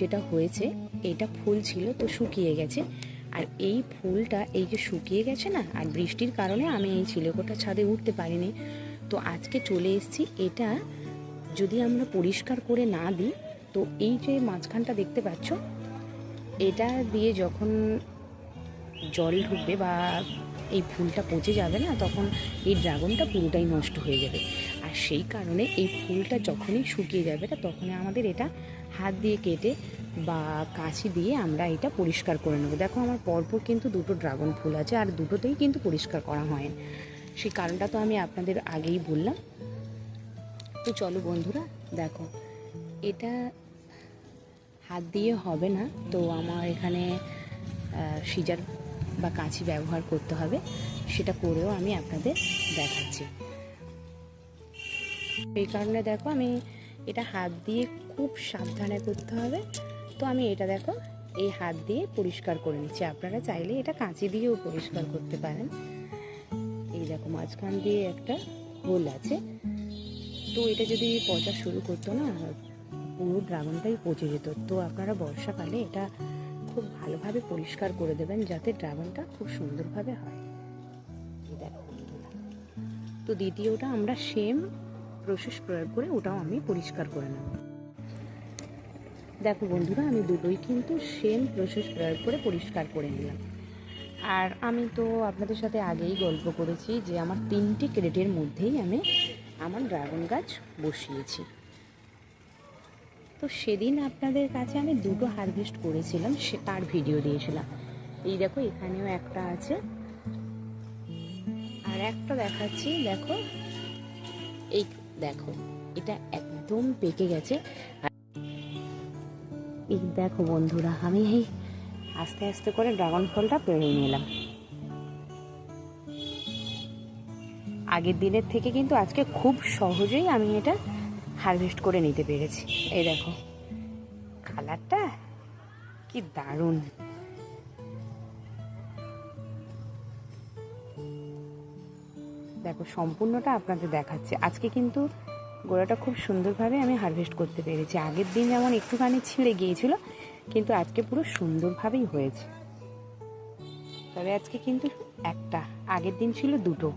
যেটা হয়েছে এটা ফুল ছিল তো শুকিয়ে গেছে। আর এই ফুলটা এই যে শুকিয়ে গেছে না, আর বৃষ্টির কারণে আমি এই চিলেকোটা ছাদে উঠতে পারিনি। তো আজকে চলে এসেছি, এটা যদি আমরা পরিষ্কার করে না দিই, তো এই যে মাঝখানটা দেখতে পাচ্ছ, এটা দিয়ে যখন জল ঢুকবে বা এই ফুলটা পচে যাবে না, তখন এই ড্রাগনটা পুরোটাই নষ্ট হয়ে যাবে। আর সেই কারণে এই ফুলটা যখনই শুকিয়ে যাবে না, তখনই আমাদের এটা হাত দিয়ে কেটে বা কাঁচি দিয়ে আমরা এটা পরিষ্কার করে নেব। দেখো আমার পরপর কিন্তু দুটো ড্রাগন ফুল আছে আর দুটোতেই কিন্তু পরিষ্কার করা হয় সেই কারণটা তো আমি আপনাদের আগেই বললাম। তো চলো বন্ধুরা, দেখো, এটা হাত দিয়ে হবে না, তো আমার এখানে সিজার বা কাঁচি ব্যবহার করতে হবে, সেটা করেও আমি আপনাদের দেখাচ্ছি। এই কারণে দেখো আমি এটা হাত দিয়ে খুব সাবধানে করতে হবে। তো আমি এটা দেখো, এই হাত দিয়ে পরিষ্কার করে নিচ্ছি। আপনারা চাইলে এটা কাঁচি দিয়েও পরিষ্কার করতে পারেন। এই দেখো, মাঝখান দিয়ে একটা হোল আছে। তো এটা যদি পচা শুরু করতো না, পুরো ড্রাগনটাই পচে যেত। তো আপনারা বর্ষাকালে এটা খুব ভালোভাবে পরিষ্কার করে দেবেন যাতে ড্রাগনটা খুব সুন্দরভাবে হয়। দেখো তো দ্বিতীয়টা আমরা সেম প্রসেস প্রয়োগ করে ওটাও আমি পরিষ্কার করে নেব। দেখো বন্ধুরা, আমি দুটোই কিন্তু সেম প্রসেস প্রয়োগ করে পরিষ্কার করে নিলাম। আর আমি তো আপনাদের সাথে আগেই গল্প করেছি যে আমার তিনটি ক্রেটের মধ্যেই আমি আমার ড্রাগন গাছ বসিয়েছি। তো সেদিন আপনাদের কাছে আমি দুটো হারভেস্ট করেছিলাম, সে তার ভিডিও দিয়েছিলাম। এই দেখো, এখানেও একটা আছে। আর একটা দেখাচ্ছি, দেখো, এই দেখো, এটা একদম পেকে গেছে। এই দেখো বন্ধুরা, আমি এই আস্তে আস্তে করে ড্রাগন ফলটা পেরে নিলাম। আগের দিনের থেকে কিন্তু আজকে খুব সহজেই আমি এটা হারভেস্ট করে নিতে পেরেছি। এই দেখো কালারটা কি দারুণ। দেখো, সম্পূর্ণটা আপনাদের দেখাচ্ছে। আজকে কিন্তু গোড়াটা খুব সুন্দরভাবে আমি হারভেস্ট করতে পেরেছি। আগের দিন যেমন একটুখানি ছিঁড়ে গিয়েছিল, কিন্তু আজকে পুরো সুন্দরভাবেই হয়েছে। তবে আজকে কিন্তু একটা, আগের দিন ছিল দুটো।